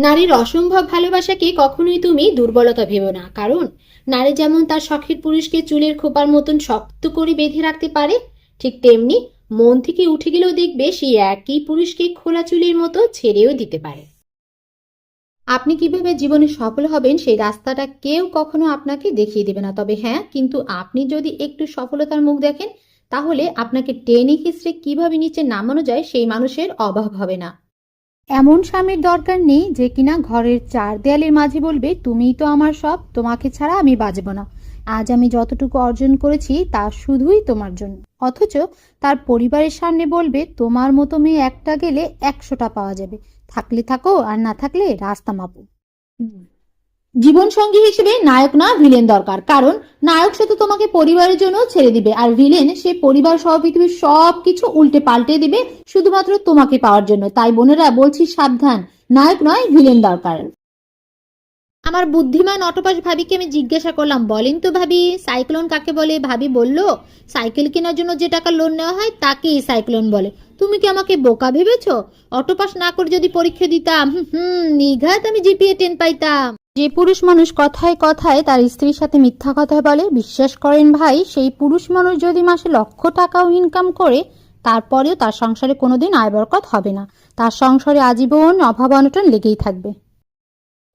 নারীর অসম্ভব ভালোবাসাকে কখনোই তুমি দুর্বলতা ভেবো না। কারণ, নারী যেমন তার শখের পুরুষকে চুলের খোপার মতন শক্ত করে বেঁধে রাখতে পারে, ঠিক তেমনি মন থেকে উঠে গেলেও দেখবে সেই একই পুরুষকে খোলা চুলের মতো ছেড়েও দিতে পারে। আপনি কীভাবে জীবনে সফল হবেন সেই রাস্তাটা কেউ কখনো আপনাকে দেখিয়ে দেবে না। তবে হ্যাঁ কিন্তু আপনি যদি একটু সফলতার মুখ দেখেন, তাহলে আপনাকে টেনে হিসড়ে কীভাবে নিচে নামানো যায় সেই মানুষের অভাব হবে না। এমন স্বামীর দরকার নেই যে কিনা ঘরের চার দেয়ালের মাঝে বলবে, তুমিই তো আমার সব, তোমাকে ছাড়া আমি বাজব না। আজ আমি যতটুকু অর্জন করেছি, তা শুধুই তোমার জন্য। অথচ তার পরিবারের সামনে বলবে, তোমার মতো মেয়ে একটা গেলে একশোটা পাওয়া যাবে। থাকলে থাকো, আর না থাকলে রাস্তা মাপো। জীবন সঙ্গী হিসেবে নায়ক না ভিলেন দরকার। কারণ নায়ক সে তো তোমাকে পরিবারের জন্য ছেড়ে দিবে আর ভিলেন সে পরিবার সহ পৃথিবীর সব কিছু উল্টে পাল্টে দিবে শুধুমাত্র তোমাকে পাওয়ার জন্য। তাই বোনেরা বলছি সাবধান নায়ক নয় ভিলেন দরকার। আমার বুদ্ধিমান অটোপাস ভাবিকে আমি জিজ্ঞাসা করলাম বলেন তো ভাবি সাইক্লোন কাকে বলে? ভাবি বলল সাইকেল কেনার জন্য যে টাকা লোন নেওয়া হয় তাকেই সাইক্লোন বলে। তুমি কি আমাকে বোকা ভেবেছো? অটোপাস না করে যদি পরীক্ষা দিতাম হুম, নিঘাত আমি জিপিএ টেন পাইতাম। যে পুরুষ মানুষ কথায় কথায় তার স্ত্রীর সাথে মিথ্যা কথা বলে, বিশ্বাস করেন ভাই, সেই পুরুষ মানুষ যদি মাসে লক্ষ টাকাও ইনকাম করে, তারপরেও তার সংসারে কোনোদিন আয় বরকত হবে না। তার সংসারে আজীবন অভাব অনটন লেগেই থাকবে।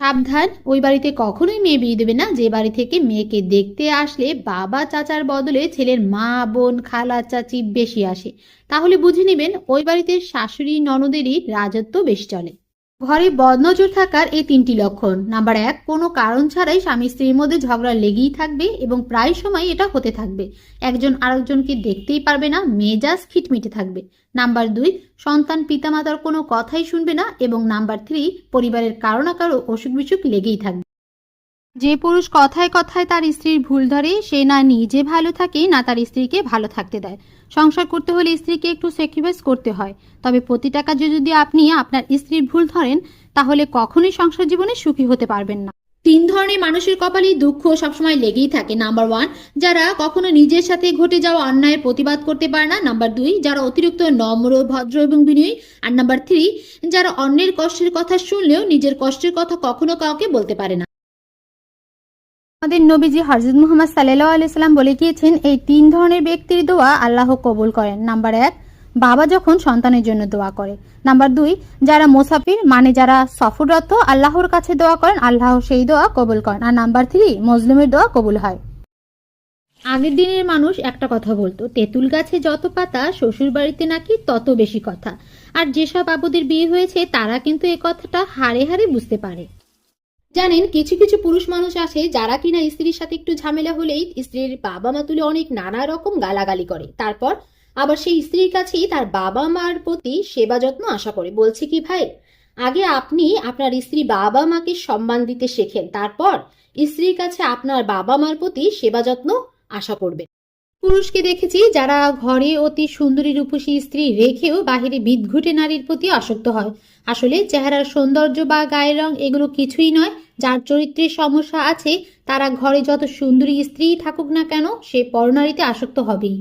সাবধান, ওই বাড়িতে কখনোই মেয়ে বিয়ে দেবে না। যে বাড়ি থেকে মেয়েকে দেখতে আসলে বাবা চাচার বদলে ছেলের মা, বোন, খালা, চাচি বেশি আসে। তাহলে বুঝে নেবেন, ওই বাড়িতে শাশুড়ি, ননদেরই রাজত্ব বেশি চলে। ঘরে বদনজর থাকার এই তিনটি লক্ষণ। নাম্বার এক, কোনো কারণ ছাড়াই স্বামী স্ত্রীর মধ্যে ঝগড়া লেগেই থাকবে এবং প্রায় সময় এটা হতে থাকবে। একজন আরেকজনকে দেখতেই পারবে না, মেজাজ খিটমিটে থাকবে। নাম্বার দুই, সন্তান পিতামাতার কোনো কথাই শুনবে না এবং নাম্বার থ্রি, পরিবারের কারও না কারও অসুখ বিসুখ লেগেই থাকবে। যে পুরুষ কথায় কথায় তার স্ত্রীর ভুল ধরে, সে না নিজে ভালো থাকে, না তার স্ত্রীকে ভালো থাকতে দেয়। সংসার করতে হলে স্ত্রীকে একটু স্যাক্রিফাইস করতে হয়। তবে প্রতি টাকা যদি আপনি আপনার স্ত্রীর ভুল ধরেন, তাহলে কখনোই সংসার জীবনে সুখী হতে পারবেন না। তিন ধরনের মানুষের কপালেই দুঃখ সবসময় লেগেই থাকে। নাম্বার ওয়ান যারা কখনো নিজের সাথে ঘটে যাওয়া অন্যায়ের প্রতিবাদ করতে পারে না। নাম্বার দুই, যারা অতিরিক্ত নম্র, ভদ্র এবং বিনয়ী। আর নাম্বার থ্রি যারা অন্যের কষ্টের কথা শুনলেও নিজের কষ্টের কথা কখনো কাউকে বলতে পারে না। আমাদের নবীজি হজরত মুহাম্মদ সাল্লাহ আলাইসাল্লাম বলে গিয়েছেন, এই তিন ধরনের ব্যক্তির দোয়া আল্লাহ কবুল করেন। নাম্বার এক, বাবা যখন সন্তানের জন্য দোয়া করে। নাম্বার দুই, যারা মোসাফির মানে যারা সফররত, আল্লাহর কাছে দোয়া করেন, আল্লাহ সেই দোয়া কবুল করেন। আর নাম্বার থ্রি মজলুমের দোয়া কবুল হয়। আগের দিনের মানুষ একটা কথা বলতো, তেঁতুল গাছে যত পাতা শ্বশুর বাড়িতে নাকি তত বেশি কথা। আর যেসব বাবুদের বিয়ে হয়েছে, তারা কিন্তু এ কথাটা হারে হারে বুঝতে পারে। জানেন, কিছু কিছু পুরুষ মানুষ আছে যারা কিনা স্ত্রীর সাথে একটু ঝামেলা হলেই স্ত্রীর বাবা মা তুলে অনেক নানা রকম গালাগালি করে। তারপর আবার সেই স্ত্রীর কাছেই তার বাবা মার প্রতি সেবা যত্ন আশা করে। বলছে কি, ভাই, আগে আপনি আপনার স্ত্রী বাবা মাকে সম্মান দিতে শেখেন। তারপর স্ত্রীর কাছে আপনার বাবা মার প্রতি সেবা যত্ন আশা করবেন পুরুষকে দেখেছি যারা ঘরে অতি সুন্দরী রূপসী স্ত্রী রেখেও বাহিরে বিদঘুটে নারীর প্রতি আসক্ত হয়। আসলে চেহারার সৌন্দর্য বা গায়ের রং এগুলো কিছুই নয় যার চরিত্রের সমস্যা আছে, তারা ঘরে যত সুন্দরী স্ত্রী থাকুক না কেন, সে পরনারীতে আসক্ত হবেই।